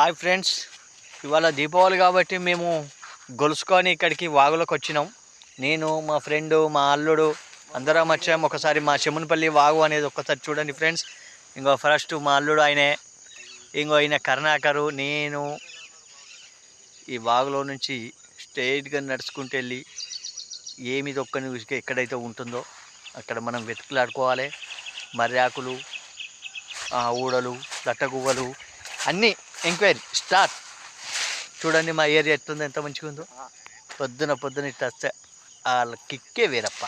Hi friends ఇవాళ దీపావళి కాబట్టి మేము గొలుసుకొని ఇక్కడికి వాగులోకి వచ్చినాం. నేను మా ఫ్రెండ్ మా అల్లుడు అందరం వచ్చాము ఒకసారి మా చెమునపల్లి వాగు అనేది ఒక్కసారి చూడండి ఫ్రెండ్స్. ఇంకో ఫస్ట్ మా అల్లుడు ఆయనే ఇంకో ఆయన కరుణాకరు నేను ఈ వాగులో నుంచి స్ట్రైట్గా నడుచుకుంటూ వెళ్ళి ఏమి దొక్కని ఉసుక ఎక్కడైతే ఉంటుందో అక్కడ మనం వెతుకులాడుకోవాలి. మర్యాకులు ఊడలు లట్టగువ్వలు అన్నీ ఎంక్వైరీ స్టార్ట్. చూడండి మా ఏరియా ఎట్లుందో ఎంత మంచిగా ఉందో. పొద్దున పొద్దున ఇట్లా వస్తే వాళ్ళ కిక్కే వేరప్ప.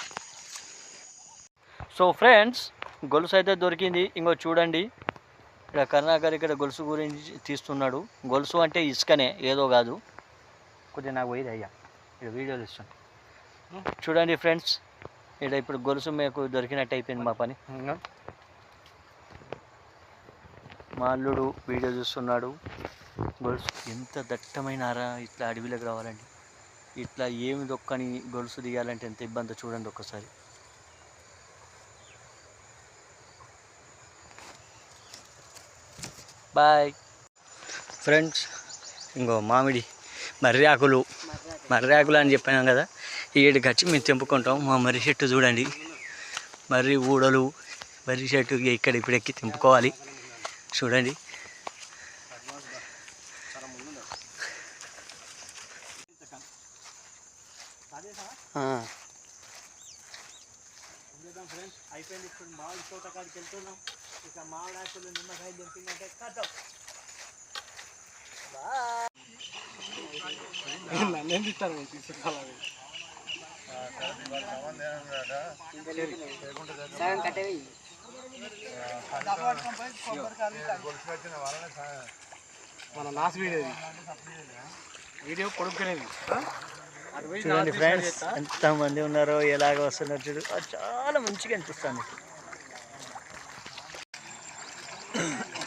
సో ఫ్రెండ్స్ గొలుసు అయితే దొరికింది. ఇంకో చూడండి. ఇక్కడ కరుణాకర్ ఇక్కడ గొలుసు గురించి తీస్తున్నాడు. గొలుసు అంటే ఇసుకనే ఏదో కాదు. కొద్దిగా నాకు పోయింది అయ్యా. ఇక్కడ వీడియో తీస్తాను చూడండి ఫ్రెండ్స్ ఇక్కడ ఇప్పుడు గొలుసు మీకు దొరికినట్టు అయిపోయింది మా పని. మా అల్లుడు వీడియో చూస్తున్నాడు. గొలుసు ఎంత దట్టమైనారా ఇట్లా అడవిలోకి రావాలండి. ఇట్లా ఏమి దొక్కని గొలుసు దిగాలంటే ఎంత ఇబ్బంది చూడండి ఒక్కసారి. బాయ్. ఫ్రెండ్స్ ఇంకో మామిడి మర్రి ఆకులు మర్రి ఆకులు అని చెప్పాను కదా ఈడికి వచ్చి మేము తెంపుకుంటాం. మా మర్రి చెట్టు చూడండి. మర్రి ఊడలు మర్రి చెట్టు ఇక్కడ ఇప్పుడు ఎక్కి తెంపుకోవాలి. చూడండి. అయిపోయింది ఇప్పుడు మామిడి తోట కాడికి వెళ్తున్నాం ఇక మామిడి ఆకులు నిమ్మకాయ కథం నన్నేం తిట్టారు మన వీడియో వీడియో కొడుకునేది. చూడండి ఫ్రెండ్స్ ఎంతమంది ఉన్నారో ఎలాగ వస్తున్నారు చూడు. చాలా మంచిగా అనిపిస్తుంది.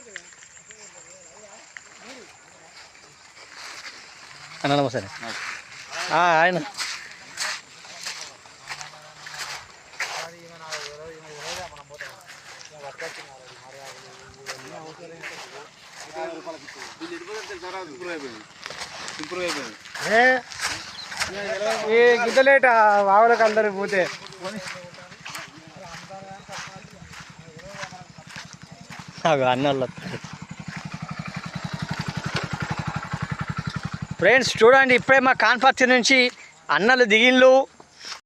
అన్న నమస్తే. ఆయన. ఈ గిద్దలేట వావులకు అందరు పోతే. అగో అన్నోళ్ళు ఫ్రెండ్స్ చూడండి ఇప్పుడే మా కాన్ఫర్ట్ నుంచి అన్నలు దిగిళ్ళు